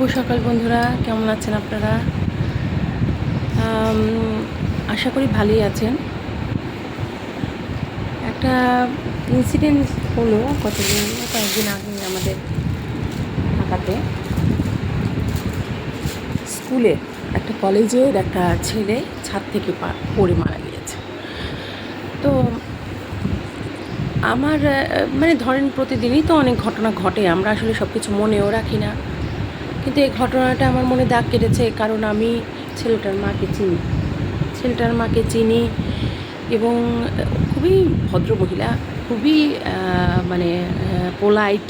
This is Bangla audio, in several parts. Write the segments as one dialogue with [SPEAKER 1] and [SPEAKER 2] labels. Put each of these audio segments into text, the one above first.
[SPEAKER 1] শুভ সকাল বন্ধুরা, কেমন আছেন আপনারা? আশা করি ভালোই আছেন। একটা ইনসিডেন্ট হলো কতদিন, কয়েকদিন আগে আমাদের ঢাকাতে। স্কুলে একটা কলেজের একটা ছেলে ছাদ থেকে পড়ে মারা গিয়েছে। তো আমার মানে ধরেন প্রতিদিনই তো অনেক ঘটনা ঘটে, আমরা আসলে সব কিছু মনেও রাখি না। কিন্তু এই ঘটনাটা আমার মনে দাগ কেটেছে, কারণ আমি ছেলেটার মাকে চিনি। ছেলেটার মাকে চিনি এবং খুবই ভদ্র মহিলা, খুবই মানে পোলাইট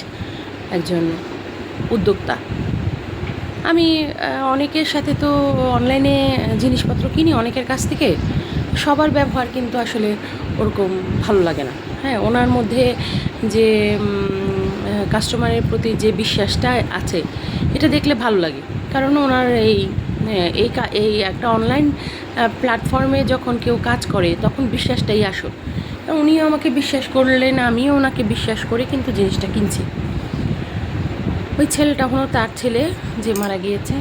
[SPEAKER 1] একজন উদ্যোক্তা। আমি অনেকের সাথে তো অনলাইনে জিনিসপত্র কিনি, অনেকের কাছ থেকে। সবার ব্যবহার কিন্তু আসলে ওরকম ভালো লাগে না। হ্যাঁ ওনার মধ্যে যে কাস্টমারের প্রতি যে বিশ্বাসটা আছে, এটা দেখলে ভালো লাগে। কারণ ওনার এই এই এই একটা অনলাইন প্ল্যাটফর্মে যখন কেউ কাজ করে, তখন বিশ্বাসটাই আসল। উনিও আমাকে বিশ্বাস করলেন, আমিও ওনাকে বিশ্বাস করে কিন্তু জিনিসটা কিনছি। ওই ছেলেটা হলো তার ছেলে যে মারা গিয়েছে।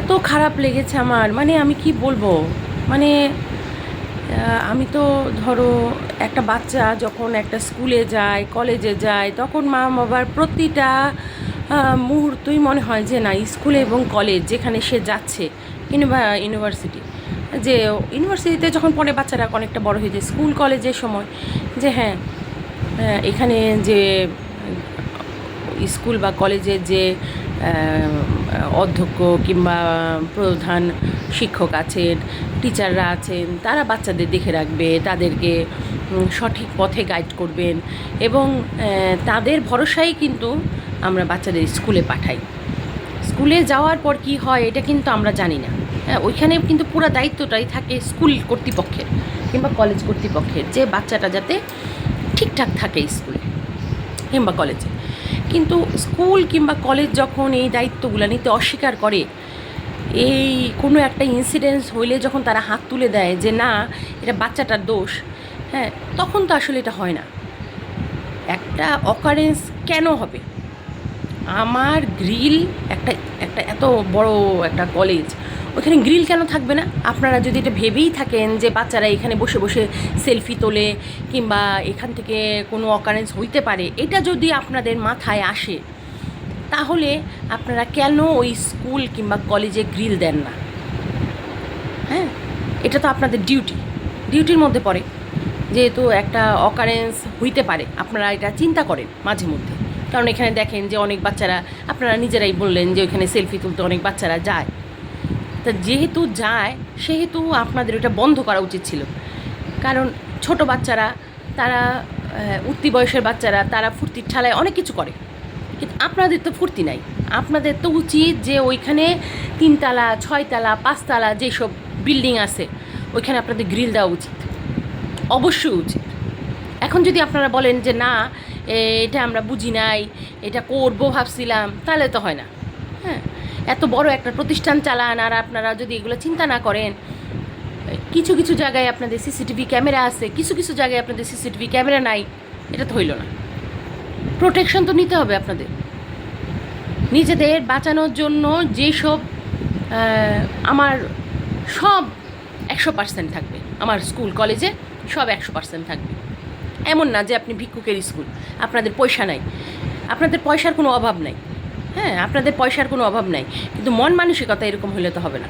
[SPEAKER 1] এত খারাপ লেগেছে আমার মানে আমি কি বলব? মানে আমি তো ধরো একটা বাচ্চা যখন একটা স্কুলে যায় কলেজে যায় তখন মা বাবার প্রতিটা মুহূর্তই মনে হয় যে না, স্কুলে এবং কলেজ যেখানে সে যাচ্ছে, কিংবা ইউনিভার্সিটি। যে ইউনিভার্সিটিতে যখন পড়ে বাচ্চারা অনেকটা বড় হয়ে যায়, স্কুল কলেজের সময়, যে হ্যাঁ এখানে যে স্কুল বা কলেজের যে অধ্যক্ষ কিংবা প্রধান শিক্ষক আছেন, টিচাররা আছেন, তারা বাচ্চাদের দেখে রাখবে, তাদেরকে সঠিক পথে গাইড করবেন এবং তাদের ভরসায় কিন্তু আমরা বাচ্চাদের স্কুলে পাঠাই। স্কুলে যাওয়ার পর কি হয় এটা কিন্তু আমরা জানি না। হ্যাঁ ওইখানে কিন্তু পুরো দায়িত্বটাই থাকে স্কুল কর্তৃপক্ষের কিংবা কলেজ কর্তৃপক্ষের যে বাচ্চাটা যাতে ঠিকঠাক থাকে স্কুলে কিংবা কলেজে কিন্তু স্কুল কিংবা কলেজ যখন এই দায়িত্বগুলো নিতে অস্বীকার করে, এই কোনো একটা ইনসিডেন্স হইলে যখন তারা হাত তুলে দেয় যে না, এটা বাচ্চাটার দোষ হ্যাঁ তখন তো আসলে এটা হয় না। একটা অকারেন্স কেন হবে? আমার গ্রিল একটা একটা এত বড় একটা কলেজ ওখানে গ্রিল কেন থাকবে না? আপনারা যদি এটা ভেবেই থাকেন যে বাচ্চারা এখানে বসে বসে সেলফি তোলে কিংবা এখান থেকে কোনো অকারেন্স হইতে পারে, এটা যদি আপনাদের মাথায় আসে, তাহলে আপনারা কেন ওই স্কুল কিংবা কলেজে গ্রিল দেন না? হ্যাঁ? এটা তো আপনাদের ডিউটি ডিউটির মধ্যে পড়ে। যেহেতু একটা অকারেন্স হইতে পারে, আপনারা এটা চিন্তা করেন মাঝে মধ্যে। কারণ এখানে দেখেন যে অনেক বাচ্চারা, আপনারা নিজেরাই বললেন যে ওইখানে সেলফি তুলতে অনেক বাচ্চারা যায়। তা যেহেতু যায়, সেহেতু আপনাদের ওটা বন্ধ করা উচিত ছিল। কারণ ছোট বাচ্চারা, তারা উঠতি বয়সের বাচ্চারা, তারা ফুর্তির ঠালায় অনেক কিছু করে। কিন্তু আপনাদের তো ফুর্তি নাই। আপনাদের তো উচিত যে ওইখানে তিনতলা, ছয়তলা, পাঁচতলা যেসব বিল্ডিং আছে, ওইখানে আপনাদের গ্রিল দেওয়া উচিত। অবশ্যই উচিত। এখন যদি আপনারা বলেন যে, না এটা আমরা বুঝি নাই, এটা করব ভাবছিলাম, তাহলে তো হয় না। এত বড় একটা প্রতিষ্ঠান চালান আর আপনারা যদি এগুলো চিন্তা না করেন, কিছু কিছু জায়গায় আপনাদের সিসিটিভি ক্যামেরা আছে, কিছু কিছু জায়গায় আপনাদের সিসিটিভি ক্যামেরা নাই, এটা তো হইল না। প্রোটেকশন তো নিতে হবে আপনাদের। নিজেদের বাঁচানোর জন্য যেসব আমার সব একশো পার্সেন্ট থাকবে। আমার স্কুল, কলেজে সব একশো পার্সেন্ট থাকবে। এমন না যে আপনি ভিক্ষুকের স্কুল, আপনাদের পয়সা নাই। আপনাদের পয়সার কোনো অভাব নাই। হ্যাঁ আপনাদের পয়সার কোনো অভাব নাই। কিন্তু মন মানসিকতা এরকম হলে তো হবে না।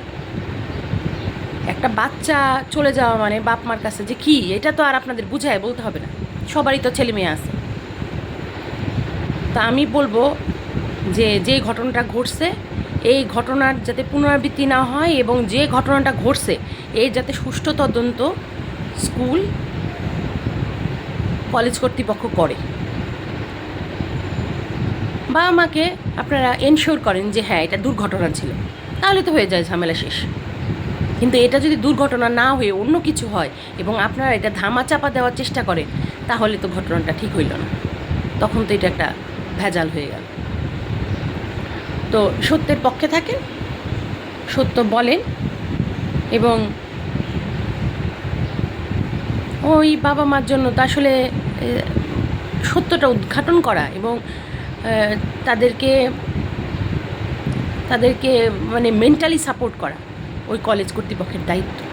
[SPEAKER 1] একটা বাচ্চা চলে যাওয়া মানে বাপ মার কাছে যে কি, এটা তো আর আপনাদের বুঝায় বলতে হবে না। সবারই তো ছেলে মেয়ে আছে। তা আমি বলব যে যে ঘটনাটা ঘটছে, এই ঘটনার যাতে পুনরাবৃত্তি না হয় এবং যে ঘটনাটা ঘটছে এই যাতে সুষ্ঠু তদন্ত স্কুল, কলেজ কর্তৃপক্ষ করে। বা আমাকে আপনারা এনশিওর করেন যে হ্যাঁ এটা দুর্ঘটনা ছিল। তাহলে তো হয়ে যায় ঝামেলা শেষ। কিন্তু এটা যদি দুর্ঘটনা না হয়ে অন্য কিছু হয় এবং আপনারা এটা ধামা চাপা দেওয়ার চেষ্টা করেন, তাহলে তো ঘটনাটা ঠিক হইল না। তখন তো এটা একটা ভেজাল হয়ে গেল। তো সত্যের পক্ষে থাকেন, সত্য বলেন এবং ওই বাবা মার জন্য তো আসলে সত্যটা উদ্ঘাটন করা এবং তাদেরকে তাদেরকে মানে মেন্টালি সাপোর্ট করা ওই কলেজ কর্তৃপক্ষের দায়িত্ব।